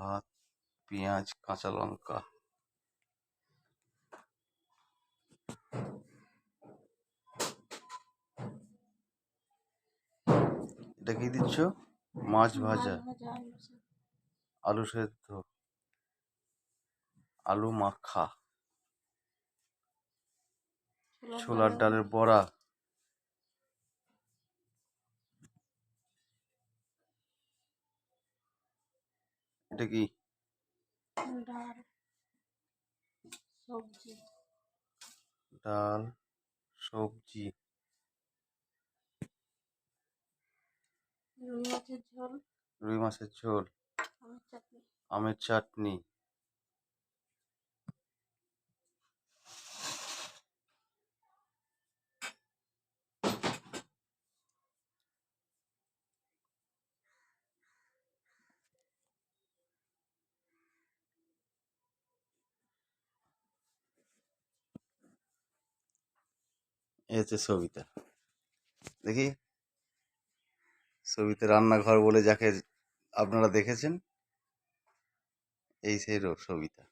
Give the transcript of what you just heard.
ভাত পেঁয়াজ কাঁচা লঙ্কা। এটা কি দিচ্ছ? মাছ ভাজা। আলু সেদ্ধ। আলু মাখা। ছোলার ডালের বড়া। এটা কি? ডাল সবজি। ডাল সবজি। রুই মাছের ঝোল। রুই মাছের ঝোল। আমের চাটনি। এই হচ্ছে সবিতা। দেখি? সবিতা রান্নাঘর বলে যাকে আপনারা দেখেছেন এই সেই সবিতা।